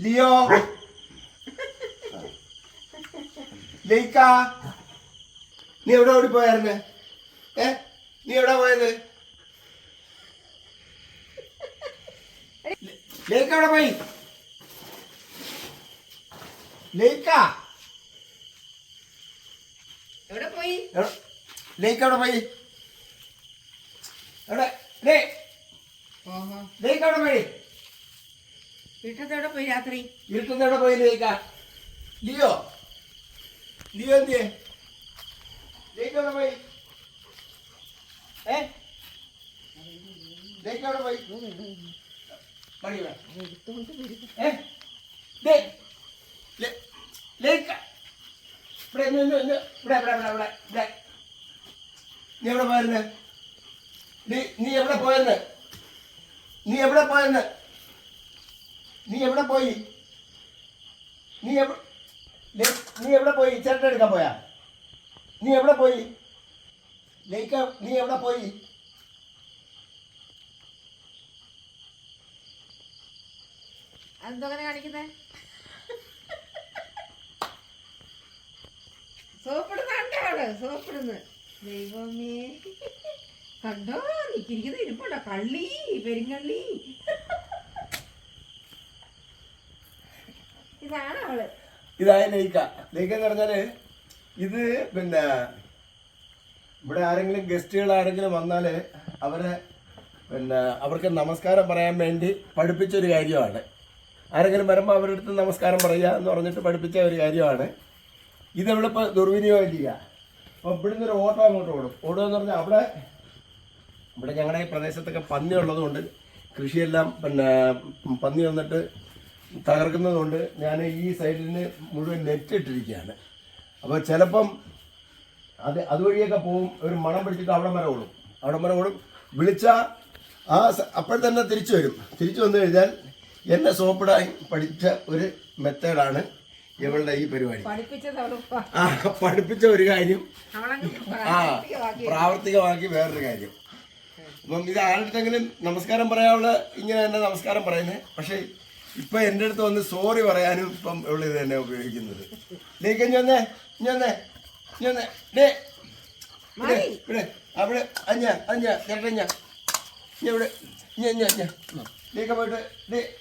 Leo. Lyca നീ എവിടെ ഓടി പോയായിരുന്നെ? ഏ? നീ എവിടെ പോയത്? ലൈക്ക എവിടെ പോയി? ലൈക്ക എവിടെ പോയി? ലൈക്ക എവിടെ പോയി? എവിടെ? ലേക്ക് എവിടെ പോയി? പോയി പോയി ഇവിടെ. ഇവിടെ ഇവിടെ ഇവിടെ ഇവിടെ നീ എവിടെ പോയിരുന്നെ നീ എവിടെ പോയെന്ന്? നീ എവിടെ പോയെന്ന്? നീ എവിടെ പോയി? നീ എവിടെ നീ എവിടെ പോയി? ചേട്ടൻ എടുക്കാൻ പോയാ? നീ എവിടെ പോയി? ലൈക്ക നീ എവിടെ പോയി? അതെന്തോങ്ങനെ കാണിക്കുന്നേ? സോപ്പിടുന്ന കണ്ടോ അവൾ സോപ്പിടുന്നു. ദൈവമേ. കണ്ടോ? നിക്കിരിക്കുന്ന ഇരിപ്പുണ്ടോ? കള്ളി പെരുങ്കള്ളി ഇതാണ് അവൾ ഇതായ നെയ്ക്ക. നെയ്ക്ക എന്ന് പറഞ്ഞാൽ ഇത് പിന്നെ ഇവിടെ ആരെങ്കിലും ഗസ്റ്റുകൾ ആരെങ്കിലും വന്നാൽ അവരെ പിന്നെ അവർക്ക് നമസ്കാരം പറയാൻ വേണ്ടി പഠിപ്പിച്ച ഒരു കാര്യമാണ്. ആരെങ്കിലും വരുമ്പോൾ അവരുടെ അടുത്ത് നമസ്കാരം പറയുക എന്ന് പറഞ്ഞിട്ട് പഠിപ്പിച്ച ഒരു കാര്യമാണ്. ഇതിവിടെ ദുർവിനിയോഗം ചെയ്യുക അപ്പോൾ ഇവിടുന്ന് ഒരു ഓട്ടോ അങ്ങോട്ട് ഓടും. ഓടുക എന്ന് പറഞ്ഞാൽ അവിടെ ഇവിടെ ഞങ്ങളുടെ ഈ പ്രദേശത്തൊക്കെ പന്നി ഉള്ളതുകൊണ്ട് കൃഷിയെല്ലാം പിന്നെ പന്നി വന്നിട്ട് തകർക്കുന്നതുകൊണ്ട് ഞാൻ ഈ സൈഡിന് മുഴുവൻ നെറ്റ് ഇട്ടിരിക്കുകയാണ്. അപ്പോൾ ചിലപ്പം അത് അതുവഴിയൊക്കെ പോവും ഒരു മണം പിടിച്ചിട്ട് അവിടെ വരെ ഓടും. അവിടെ വരെ ഓടും. വിളിച്ചാൽ ആ അപ്പോൾ തന്നെ തിരിച്ചു വരും. തിരിച്ചു വന്നു കഴിഞ്ഞാൽ എന്നെ സോപ്പിടാൻ പഠിച്ച ഒരു മെത്തേഡാണ് ഇവളുടെ ഈ പരിപാടി. ആ പഠിപ്പിച്ച ഒരു കാര്യം. ആ പ്രാവർത്തികമാക്കി. പ്രാവർത്തികമാക്കി വേറൊരു കാര്യം. അപ്പം ഇത് ആരുടെ നമസ്കാരം പറയാനുള്ള ഇങ്ങനെ തന്നെ നമസ്കാരം പറയുന്നത് പക്ഷേ ഇപ്പൊ എന്റെ അടുത്ത് വന്ന് സോറി പറയാനും ഇപ്പം ഇവിടെ ഇത് തന്നെ ഉപയോഗിക്കുന്നത്. അമ്മയ്ക്കൊരു ഡേ ഇവിടെ ഇവിടെ അവിടെ അഞ്ഞ അഞ്ഞ ചേട്ടഞ്ഞ ഇവിടെ ലേക്ക് പോയിട്ട് ഡേ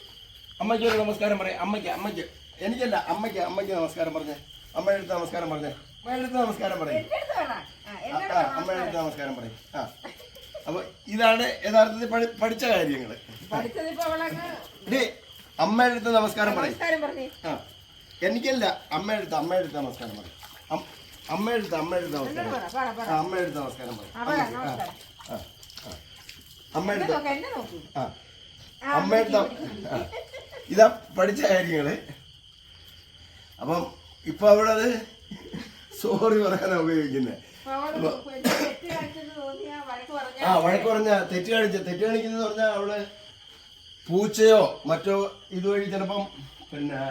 നമസ്കാരം പറയാം. അമ്മയ്ക്ക് അമ്മയ്ക്ക്. എനിക്കല്ല അമ്മയ്ക്ക് അമ്മയ്ക്ക് നമസ്കാരം പറഞ്ഞേ. അമ്മയുടെ അടുത്ത് നമസ്കാരം പറഞ്ഞേ. അമ്മയുടെ അടുത്ത് നമസ്കാരം പറയും. എന്റെ. ആ, എന്റെ അമ്മയുടെ അടുത്ത് നമസ്കാരം പറയും. ആ. അപ്പൊ ഇതാണ് യഥാർത്ഥത്തിൽ പഠി- പഠിച്ച കാര്യങ്ങൾ അവളങ്ങ് ഡേ അമ്മയുടെ അടുത്ത് നമസ്കാരം പറയും. ആ എനിക്കല്ല അമ്മയുടെ അടുത്ത് അമ്മയുടെ അടുത്ത് നമസ്കാരം പറയും. അമ്മയുടെ അടുത്ത് അമ്മയുടെ അടുത്ത് നമസ്കാരം ആ, അമ്മയുടെ അടുത്ത് നമസ്കാരം പറയും. ആ. അമ്മയുടെ ആ അമ്മയുടെ ഇതാ പഠിച്ച കാര്യങ്ങൾ. അപ്പം ഇപ്പൊ അവിടെ അത് സോറി പറയാനാ ഉപയോഗിക്കുന്നത് ആ വഴക്ക് പറഞ്ഞ തെറ്റ് കാണിച്ച തെറ്റ് കാണിക്കുന്നത് പറഞ്ഞാൽ അവൾ പൂച്ചയോ മറ്റോ ഇതുവഴി ചിലപ്പം പിന്നെ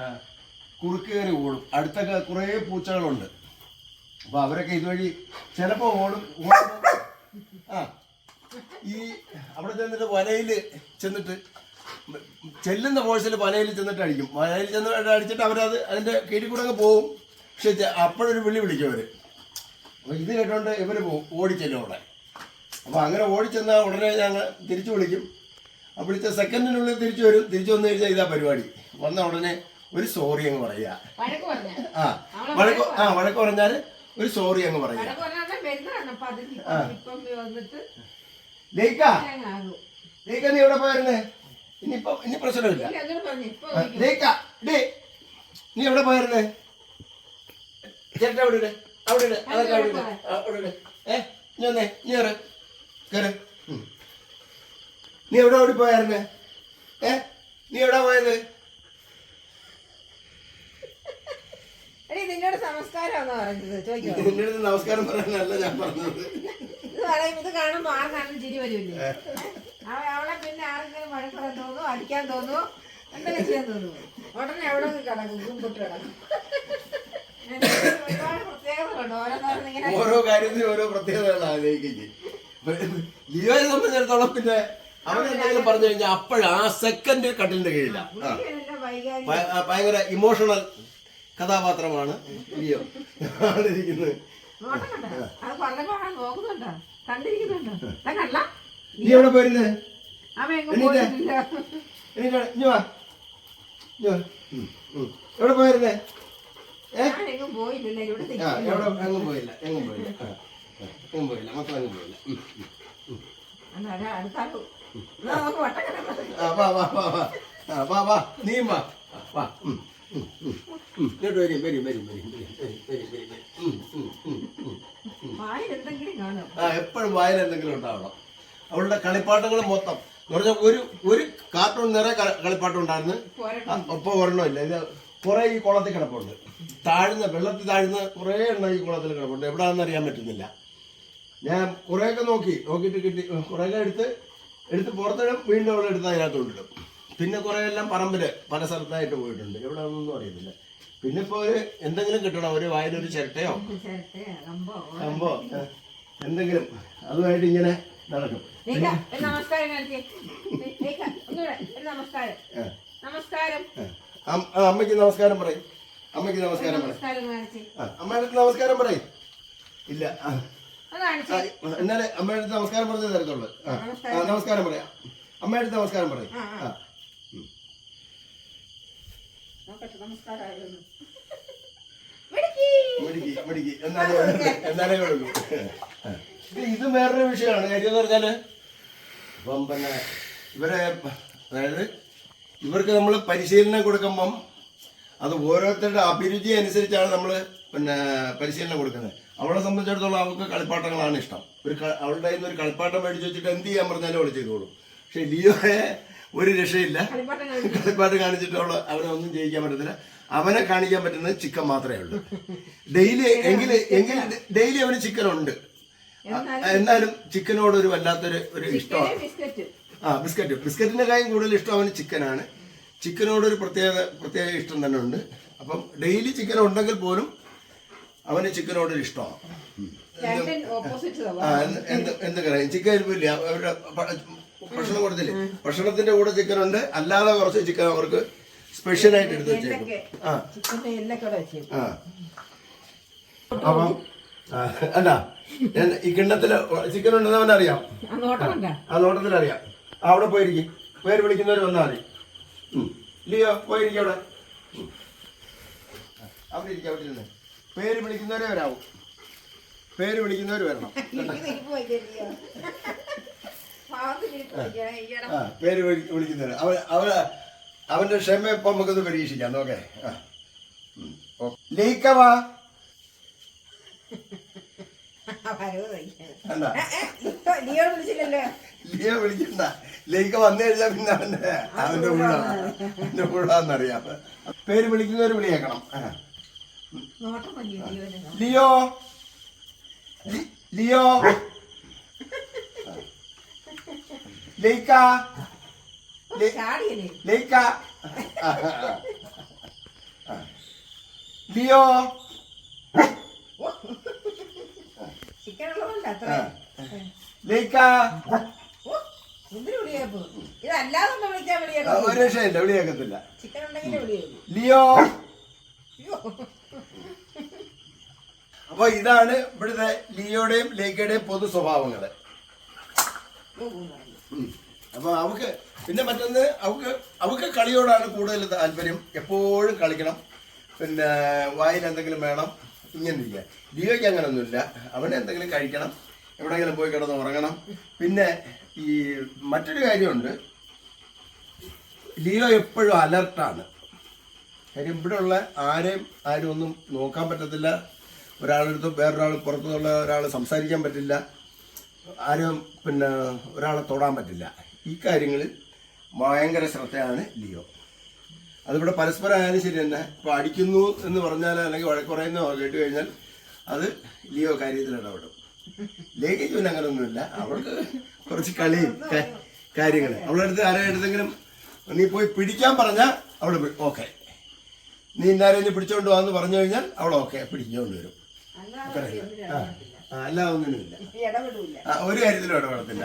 കുറുക്ക് കയറി ഓടും. അടുത്തൊക്കെ കുറേ പൂച്ചകളുണ്ട്. അപ്പൊ അവരൊക്കെ ഇതുവഴി ചിലപ്പോൾ ഓടും. ആ ഈ അവിടെ ചെന്നിട്ട് വലയിൽ ചെന്നിട്ട് ചെല്ലുന്ന ഫോഴ്സിൽ വലയിൽ ചെന്നിട്ട് അടിക്കും വലയിൽ ചെന്ന് അടിച്ചിട്ട് അവരത് അതിന്റെ കീഴിൽ കൂടെ അങ്ങ് പോവും. പക്ഷെ അപ്പോഴൊരു വിളി വിളിക്കും അവർ. അപ്പൊ ഇത് കേട്ടോണ്ട് ഇവർ പോവും ഓടിച്ചെല്ലും അവിടെ. അപ്പൊ അങ്ങനെ ഓടിച്ചെന്നാൽ ഉടനെ ഞങ്ങൾ തിരിച്ചു വിളിക്കും. വിളിച്ച സെക്കൻഡിനുള്ളിൽ തിരിച്ചു വരും. തിരിച്ചു വന്നു കഴിഞ്ഞാൽ ഇതാ പരിപാടി. വന്ന ഉടനെ ഒരു സോറി അങ്ങ് പറയുക ആ വഴക്ക് ആ വഴക്ക് പറഞ്ഞാൽ ഒരു സോറി അങ്ങ് പറയുക ലേക്ക ലേക്ക നീ എവിടെ പോയിരുന്നേ ഇനിയിപ്പോ ഇനി പ്രശ്നമില്ല. ലേക്ക ഡേ നീ എവിടെ പോയിരുന്നേ ചേട്ടൻ അവിടെ ഇട്. അവിടെ ഇട്. അതൊക്കെ അവിടെ ഇട്. അവിടെ ഇട്. ഏ നീ വന്നേ നീ കയറ് കയറ് ഉം. നീ എവിടെ ഓടി പോയായിരുന്നേ ഏ? നീ എവിടെ പോയത്? നിന്നോട് നമസ്കാരം അടുത്ത് നമസ്കാരം പറയാനല്ല ഞാൻ പറഞ്ഞത്. ഇത് പറയുമ്പോ ഇത് കാണുമ്പോ ആർക്കാണെങ്കിലും ചിരി വരുമല്ലേ അവ അവളെ പിന്നെ ആർക്കെങ്കിലും തോന്നുന്നു അടിക്കാൻ തോന്നുന്നു ചെയ്യാൻ തോന്നുന്നു ഉടനെ എവിടെ കിടക്കും? കുമ്പിട്ട് കിടക്കും. ഓരോ കാര്യത്തിനും ഓരോ പ്രത്യേകതകളാണ് ലിയോയെ സംബന്ധിച്ചിടത്തോളം പിന്നെ അവൻ എന്തെങ്കിലും പറഞ്ഞു കഴിഞ്ഞാൽ അപ്പോഴ ആ സെക്കൻഡ് കട്ടിലിന്റെ കീഴില. ഭയങ്കര ഇമോഷണൽ കഥാപാത്രമാണ് ലിയോ. ഇരിക്കുന്നത് നീ എവിടെ പോയിരുന്നേ? എവിടെ എങ്ങും പോയില്ല എങ്ങും പോയില്ല. എങ്ങും പോയില്ല. മക്കളെങ്ങും പോയില്ല. അടുത്താളും വാ വാ വാ വാ. വാ വാ. വാ. എപ്പോഴും വായിൽ എന്തെങ്കിലും ഉണ്ടാവണം. അവളുടെ കളിപ്പാട്ടങ്ങൾ മൊത്തം. കുറച്ച് ഒരു ഒരു കാർട്ടൂൺ നിറയെ കളിപ്പാട്ടം ഉണ്ടായിരുന്നു. ഒപ്പം ഒരെണ്ണമില്ല ഇത് കുറേ ഈ കുളത്തിൽ കിടപ്പുണ്ട്. താഴ്ന്ന വെള്ളത്തിൽ താഴ്ന്ന കുറേ എണ്ണം ഈ കുളത്തിൽ കിടപ്പുണ്ട്. എവിടെയാണെന്ന് അറിയാൻ പറ്റുന്നില്ല. ഞാൻ കുറേയൊക്കെ നോക്കി നോക്കിയിട്ട് കിട്ടി കുറേയൊക്കെ എടുത്ത് എടുത്ത് പുറത്തിടും വീണ്ടും അവിടെ എടുത്ത് അതിനകത്ത് കൊണ്ടിടും പിന്നെ കുറേ എല്ലാം പറമ്പിൽ പല സ്ഥലത്തായിട്ട് പോയിട്ടുണ്ട്. എവിടെ ഒന്നും അറിയത്തില്ല. പിന്നെ ഇപ്പോൾ ഒരു എന്തെങ്കിലും കിട്ടണം ഒരു വായിലൊരു ചിരട്ടയോ? കമ്പോ എന്തെങ്കിലും അതുമായിട്ട് ഇങ്ങനെ നടക്കും. അമ്മയ്ക്ക് നമസ്കാരം പറയും. അമ്മയ്ക്ക് നമസ്കാരം പറയും. അമ്മയുടെ നമസ്കാരം പറയും. ഇല്ല എന്നാലേ അമ്മയുടെ അടുത്ത് നമസ്കാരം പറഞ്ഞേ തരത്തുള്ളൂ. ആ, നമസ്കാരം. പറയാം. അമ്മയുടെ അടുത്ത് നമസ്കാരം പറയും. ആ, എന്നാലേ ഇത് വേറൊരു വിഷയമാണ്. കാര്യം എന്ന് പറഞ്ഞാൽ ഇപ്പം പിന്നെ ഇവരെ അതായത് ഇവർക്ക് നമ്മൾ പരിശീലനം കൊടുക്കുമ്പം അത് ഓരോരുത്തരുടെ അഭിരുചി അനുസരിച്ചാണ് നമ്മൾ പിന്നെ പരിശീലനം കൊടുക്കുന്നത്. അവളെ സംബന്ധിച്ചിടത്തോളം അവൾക്ക് കളിപ്പാട്ടങ്ങളാണ് ഇഷ്ടം. ഒരു അവളുടെ കയ്യിൽ നിന്ന് ഒരു കളിപ്പാട്ടം മേടിച്ച് വെച്ചിട്ട് എന്ത് ചെയ്യാൻ പറഞ്ഞാലും അവൾ ചെയ്തോളും. പക്ഷെ ലിയോയെ ഒരു രക്ഷയില്ല. കളിപ്പാട്ടം കാണിച്ചു കളിപ്പാട്ട് കാണിച്ചിട്ട് അവൾ അവനെ ഒന്നും ചെയ്യിക്കാൻ പറ്റത്തില്ല. അവനെ കാണിക്കാൻ പറ്റുന്നത് ചിക്കൻ മാത്രമേ ഉള്ളൂ. ഡെയിലി എങ്കിൽ എങ്കിൽ ഡെയിലി അവന് ചിക്കൻ ഉണ്ട് എന്നാലും ചിക്കനോട് ഒരു വല്ലാത്തൊരു ഒരു ഇഷ്ടമാണ്. ആ ബിസ്ക്കറ്റ്. ബിസ്ക്കറ്റിന്റെ കാര്യം കൂടുതൽ ഇഷ്ടം അവന് ചിക്കനാണ്. ചിക്കനോടൊരു പ്രത്യേക പ്രത്യേക ഇഷ്ടം തന്നെ ഉണ്ട്. അപ്പം ഡെയിലി ചിക്കൻ ഉണ്ടെങ്കിൽ പോലും അവന് ചിക്കനോട് ഇഷ്ടമാണ്. എന്ത് എന്ത് ചിക്കൻ ഇല്ല അവരുടെ ഭക്ഷണം കൊടുത്തില്ലേ? ഭക്ഷണത്തിന്റെ കൂടെ ചിക്കൻ ഉണ്ട് അല്ലാതെ കുറച്ച് ചിക്കൻ അവർക്ക് സ്പെഷ്യൽ ആയിട്ട് എടുത്ത് വെച്ചേക്കും. ആ. അപ്പം അല്ല ഞാൻ ഈ കിണ്ണത്തിൽ ചിക്കൻ ഉണ്ടെന്ന് അവനറിയാം ആ നോട്ടം കണ്ടാ ആ നോട്ടത്തിൽ അറിയാം അവിടെ പോയിരിക്കും. പേര് വിളിക്കുന്നവർ വന്നാൽ മതി. ഇല്ലയോ പോയിരിക്കും അവിടെ. അവിടെ ഇരിക്കും അവിടെ ഇരുന്ന്. പേര് വിളിക്കുന്നവരെ വരാവും. പേര് വിളിക്കുന്നവർ വരണം. പേര് വിളിക്കുന്നവർ അവൻ അവ അവന്റെ ക്ഷമ ഇപ്പൊ നമുക്കൊന്ന് പരീക്ഷിക്കാം. ഓക്കെ ആ. ലീക്കവാ വിളിക്കണ്ട. ലീക്ക വന്നു കഴിഞ്ഞാൽ പിന്നെ അവന്റെ അവന്റെ ഉള്ള അവന്റെ പേര് വിളിക്കുന്നവർ വിളിയേക്കണം. Leo. Leo. Laika Laika Leo. Laika ഒരു രക്ഷയില്ല വിളിയാക്കത്തില്ല. ലിയോ. അപ്പൊ ഇതാണ് ഇവിടുത്തെ ലിയോയുടെയും ലേക്കയുടെയും പൊതു സ്വഭാവങ്ങൾ. അപ്പോൾ അപ്പൊ അവക്ക് പിന്നെ മറ്റൊന്ന് അവക്ക് അവക്ക് കളിയോടാണ് കൂടുതൽ താല്പര്യം. എപ്പോഴും കളിക്കണം. പിന്നെ വായിൽ എന്തെങ്കിലും വേണം ഇങ്ങനെ ഇരിക്കുക ലിയോയ്ക്ക് അങ്ങനൊന്നുമില്ല. അവന് എന്തെങ്കിലും കഴിക്കണം എവിടെയെങ്കിലും പോയി കിടന്ന് ഉറങ്ങണം. പിന്നെ ഈ മറ്റൊരു കാര്യമുണ്ട്. ലിയോ എപ്പോഴും അലർട്ടാണ്. കാര്യം ഇവിടെയുള്ള ആരെയും ആരും ഒന്നും നോക്കാൻ പറ്റത്തില്ല. ഒരാളെടുത്ത് വേറൊരാൾ പുറത്തുനിന്നുള്ള ഒരാൾ സംസാരിക്കാൻ പറ്റില്ല. ആരും പിന്നെ ഒരാളെ തൊടാൻ പറ്റില്ല. ഈ കാര്യങ്ങളിൽ ഭയങ്കര ശ്രദ്ധയാണ് ലിയോ. അതിവിടെ പരസ്പരം ആയാലും ശരി തന്നെ. ഇപ്പോൾ അടിക്കുന്നു എന്ന് പറഞ്ഞാൽ അല്ലെങ്കിൽ വഴക്കുറയുന്നോ കേട്ട് കഴിഞ്ഞാൽ അത് ലിയോ കാര്യത്തിൽ ഇടപെടും. ലേഖയ്ക്ക് പിന്നെ അങ്ങനെയൊന്നുമില്ല അവൾക്ക് കുറച്ച് കളി കാര്യങ്ങൾ അവളെടുത്ത് ആരെടുത്തെങ്കിലും നീ പോയി പിടിക്കാൻ പറഞ്ഞാൽ അവൾ ഓക്കെ. നീ ഇന്നാരെ ഇനി പിടിച്ചോണ്ട് വാന്ന് പറഞ്ഞു കഴിഞ്ഞാൽ അവൾ ഓക്കെ പിടിച്ചുകൊണ്ട് വരും. അല്ല ഒന്നിനുമില്ല ഒരു കാര്യത്തിലും ഇടപെടത്തില്ല